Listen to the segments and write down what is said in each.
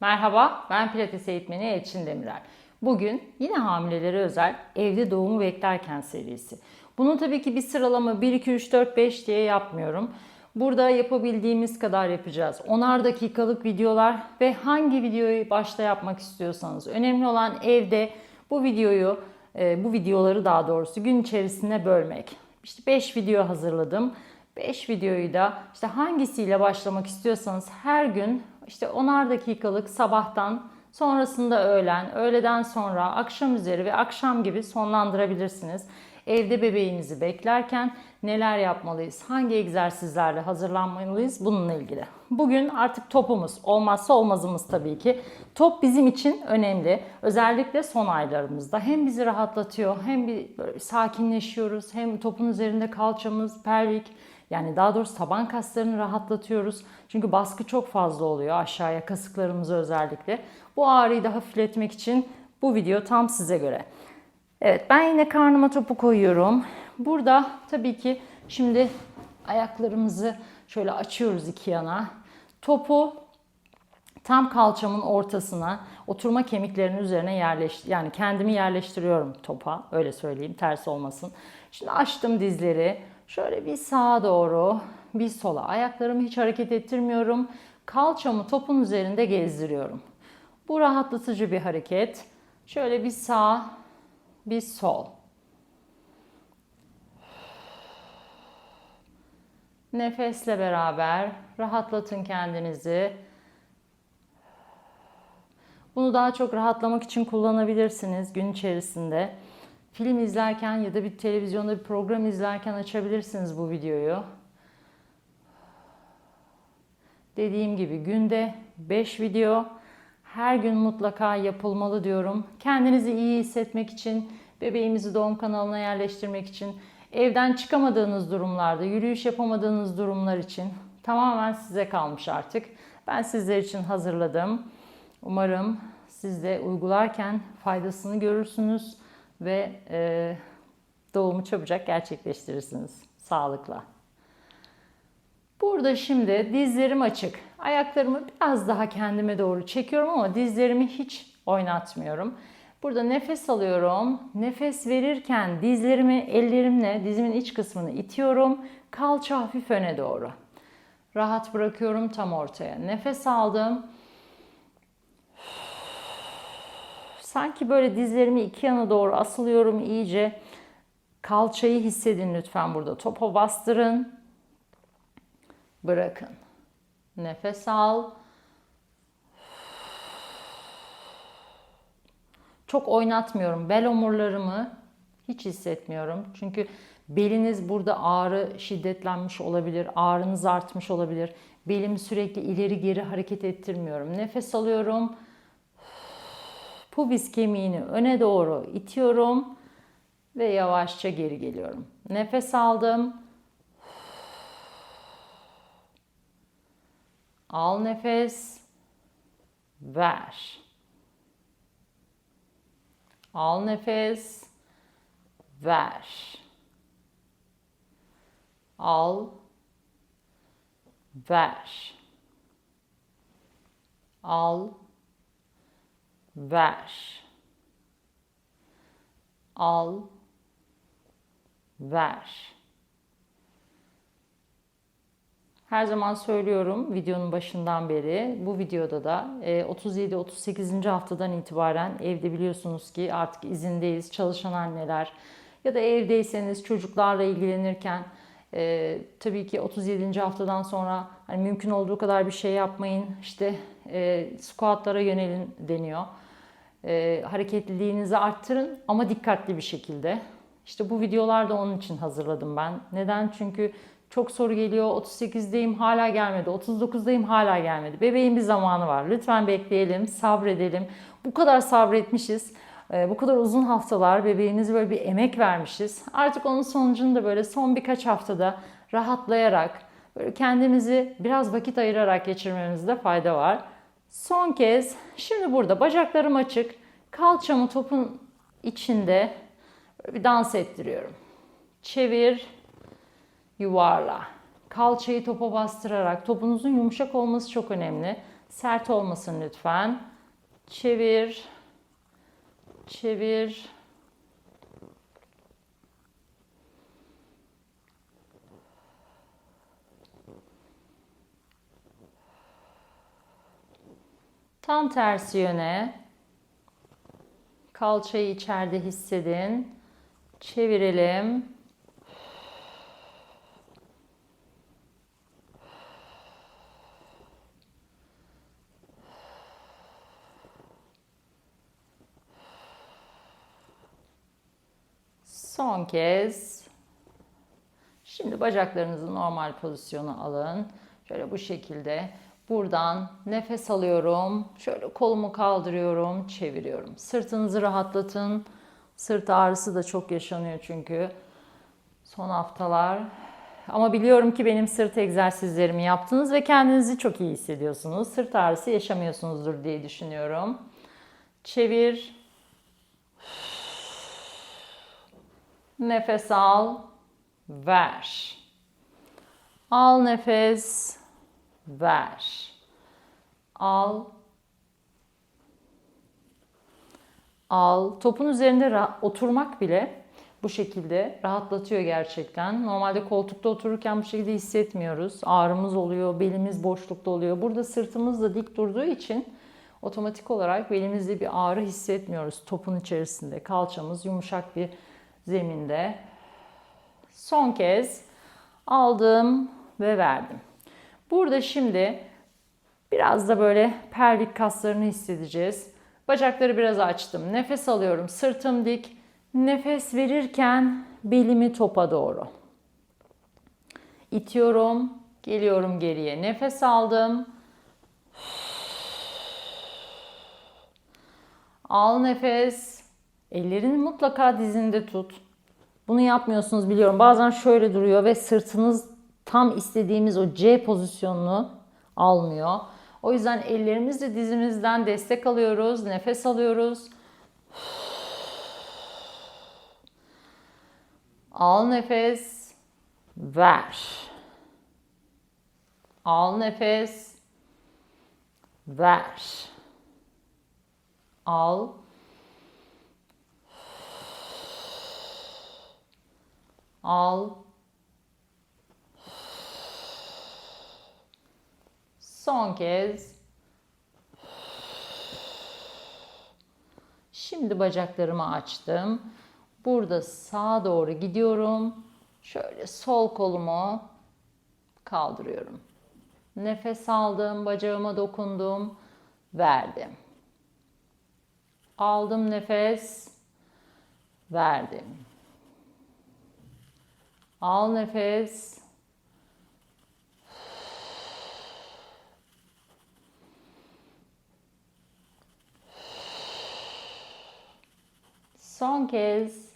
Merhaba, ben Pilates eğitmeni Elçin Demirel. Bugün yine hamilelere özel evde doğumu beklerken serisi. Bunun tabii ki bir sıralama 1, 2, 3, 4, 5 diye yapmıyorum. Burada yapabildiğimiz kadar yapacağız. Onar dakikalık videolar ve hangi videoyu başta yapmak istiyorsanız. Önemli olan evde bu videoyu, e, bu videoları daha doğrusu gün içerisinde bölmek. İşte 5 video hazırladım. 5 videoyu da işte hangisiyle başlamak istiyorsanız her gün işte onar dakikalık sabahtan sonrasında öğlen, öğleden sonra, akşam üzeri ve akşam gibi sonlandırabilirsiniz. Evde bebeğinizi beklerken neler yapmalıyız, hangi egzersizlerle hazırlanmalıyız bununla ilgili. Bugün artık topumuz, olmazsa olmazımız tabii ki. Top bizim için önemli. Özellikle son aylarımızda hem bizi rahatlatıyor hem bir sakinleşiyoruz hem topun üzerinde kalçamız, pelvik yani daha doğrusu taban kaslarını rahatlatıyoruz. Çünkü baskı çok fazla oluyor aşağıya kasıklarımızı özellikle. Bu ağrıyı da hafifletmek için bu video tam size göre. Evet ben yine karnıma topu koyuyorum. Burada tabii ki şimdi ayaklarımızı şöyle açıyoruz iki yana. Topu tam kalçamın ortasına oturma kemiklerinin üzerine yerleş yani kendimi yerleştiriyorum topa öyle söyleyeyim ters olmasın. Şimdi açtım dizleri. Şöyle bir sağa doğru, bir sola. Ayaklarımı hiç hareket ettirmiyorum. Kalçamı topun üzerinde gezdiriyorum. Bu rahatlatıcı bir hareket. Şöyle bir sağ, bir sol. Nefesle beraber rahatlatın kendinizi. Bunu daha çok rahatlamak için kullanabilirsiniz gün içerisinde. Film izlerken ya da bir televizyonda bir program izlerken açabilirsiniz bu videoyu. Dediğim gibi günde 5 video her gün mutlaka yapılmalı diyorum. Kendinizi iyi hissetmek için, bebeğimizi doğum kanalına yerleştirmek için, evden çıkamadığınız durumlarda, yürüyüş yapamadığınız durumlar için tamamen size kalmış artık. Ben sizler için hazırladım. Umarım siz de uygularken faydasını görürsünüz ve e, doğumu çabucak gerçekleştirirsiniz sağlıkla. Burada şimdi dizlerim açık. Ayaklarımı biraz daha kendime doğru çekiyorum ama dizlerimi hiç oynatmıyorum. Burada nefes alıyorum. Nefes verirken dizlerimi ellerimle dizimin iç kısmını itiyorum. Kalça hafif öne doğru. Rahat bırakıyorum tam ortaya. Nefes aldım. Sanki böyle dizlerimi iki yana doğru asılıyorum iyice. Kalçayı hissedin lütfen burada. Topa bastırın. Bırakın. Nefes al. Çok oynatmıyorum. Bel omurlarımı hiç hissetmiyorum. Çünkü beliniz burada ağrı şiddetlenmiş olabilir. Ağrınız artmış olabilir. Belimi sürekli ileri geri hareket ettirmiyorum. Nefes alıyorum pubis kemiğini öne doğru itiyorum ve yavaşça geri geliyorum. Nefes aldım. Al nefes. Ver. Al nefes. Ver. Al. Ver. Al ver. Al, ver. Her zaman söylüyorum videonun başından beri. Bu videoda da 37-38. haftadan itibaren evde biliyorsunuz ki artık izindeyiz. Çalışan anneler ya da evdeyseniz çocuklarla ilgilenirken e, tabii ki 37. haftadan sonra hani mümkün olduğu kadar bir şey yapmayın. İşte e, squatlara yönelin deniyor. E, hareketliliğinizi arttırın ama dikkatli bir şekilde. İşte bu videolar da onun için hazırladım ben. Neden? Çünkü çok soru geliyor. 38'deyim hala gelmedi. 39'dayım hala gelmedi. Bebeğin bir zamanı var. Lütfen bekleyelim, sabredelim. Bu kadar sabretmişiz. Bu kadar uzun haftalar bebeğimize böyle bir emek vermişiz. Artık onun sonucunu da böyle son birkaç haftada rahatlayarak, böyle kendimizi biraz vakit ayırarak geçirmemizde fayda var. Son kez şimdi burada bacaklarım açık. Kalçamı topun içinde bir dans ettiriyorum. Çevir, yuvarla. Kalçayı topa bastırarak topunuzun yumuşak olması çok önemli. Sert olmasın lütfen. Çevir. Çevir. Tam tersi yöne. Kalçayı içeride hissedin. Çevirelim. Son kez. Şimdi bacaklarınızı normal pozisyona alın. Şöyle bu şekilde. Buradan nefes alıyorum. Şöyle kolumu kaldırıyorum, çeviriyorum. Sırtınızı rahatlatın. Sırt ağrısı da çok yaşanıyor çünkü son haftalar. Ama biliyorum ki benim sırt egzersizlerimi yaptınız ve kendinizi çok iyi hissediyorsunuz. Sırt ağrısı yaşamıyorsunuzdur diye düşünüyorum. Çevir. Nefes al. Ver. Al nefes. Ver. Al. Al. Topun üzerinde oturmak bile bu şekilde rahatlatıyor gerçekten. Normalde koltukta otururken bu şekilde hissetmiyoruz. Ağrımız oluyor, belimiz boşlukta oluyor. Burada sırtımız da dik durduğu için otomatik olarak belimizde bir ağrı hissetmiyoruz topun içerisinde. Kalçamız yumuşak bir zeminde. Son kez aldım ve verdim. Burada şimdi biraz da böyle pelvik kaslarını hissedeceğiz. Bacakları biraz açtım. Nefes alıyorum. Sırtım dik. Nefes verirken belimi topa doğru. İtiyorum. Geliyorum geriye. Nefes aldım. Al nefes. Ellerini mutlaka dizinde tut. Bunu yapmıyorsunuz biliyorum. Bazen şöyle duruyor ve sırtınız tam istediğimiz o C pozisyonunu almıyor. O yüzden ellerimizle dizimizden destek alıyoruz, nefes alıyoruz. Al nefes, ver. Al nefes, ver. Al. Al. Son kez. Şimdi bacaklarımı açtım. Burada sağa doğru gidiyorum. Şöyle sol kolumu kaldırıyorum. Nefes aldım, bacağıma dokundum, verdim. Aldım nefes, verdim. Al nefes, Son kez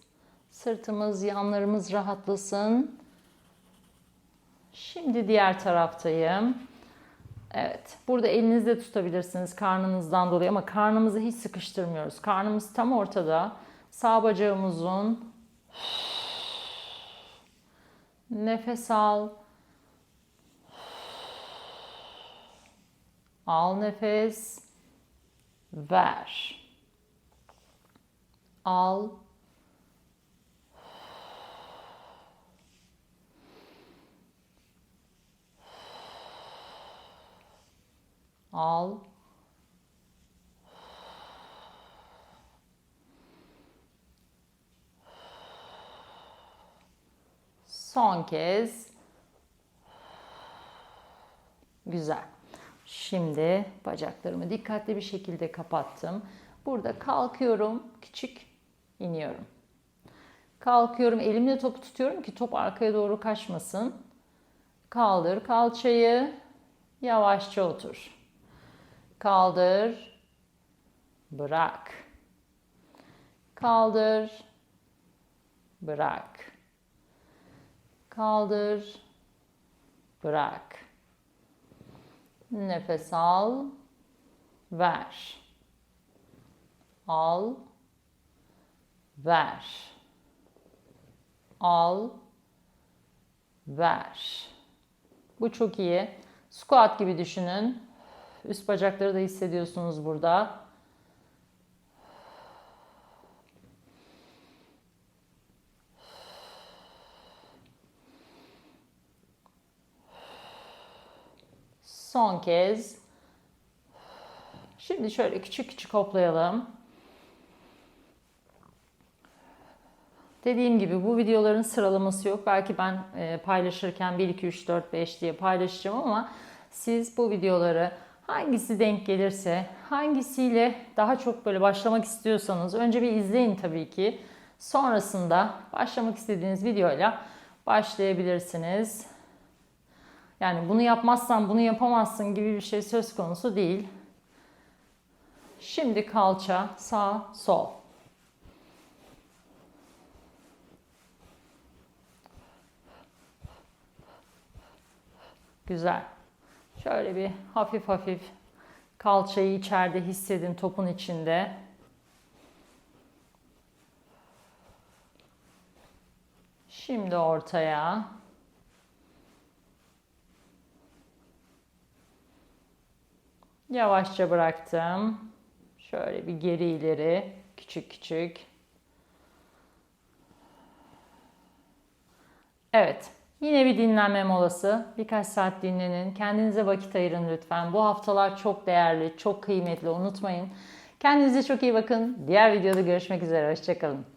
sırtımız, yanlarımız rahatlasın. Şimdi diğer taraftayım. Evet, burada elinizde tutabilirsiniz karnınızdan dolayı ama karnımızı hiç sıkıştırmıyoruz. Karnımız tam ortada. Sağ bacağımız uzun. Nefes al. Al nefes. Ver al. Al. Son kez. Güzel. Şimdi bacaklarımı dikkatli bir şekilde kapattım. Burada kalkıyorum. Küçük iniyorum. Kalkıyorum, elimle topu tutuyorum ki top arkaya doğru kaçmasın. Kaldır kalçayı, yavaşça otur. Kaldır, bırak. Kaldır, bırak. Kaldır, bırak. Nefes al, ver. Al, ver. Al, ver. Bu çok iyi. Squat gibi düşünün. Üst bacakları da hissediyorsunuz burada. Son kez. Şimdi şöyle küçük küçük hoplayalım. Dediğim gibi bu videoların sıralaması yok. Belki ben e, paylaşırken 1, 2, 3, 4, 5 diye paylaşacağım ama siz bu videoları hangisi denk gelirse, hangisiyle daha çok böyle başlamak istiyorsanız önce bir izleyin tabii ki. Sonrasında başlamak istediğiniz videoyla başlayabilirsiniz. Yani bunu yapmazsan bunu yapamazsın gibi bir şey söz konusu değil. Şimdi kalça, sağ, sol. Güzel. Şöyle bir hafif hafif kalçayı içeride hissedin topun içinde. Şimdi ortaya. Yavaşça bıraktım. Şöyle bir geri ileri, küçük küçük. Evet, yine bir dinlenme molası. Birkaç saat dinlenin. Kendinize vakit ayırın lütfen. Bu haftalar çok değerli, çok kıymetli. Unutmayın. Kendinize çok iyi bakın. Diğer videoda görüşmek üzere. Hoşçakalın.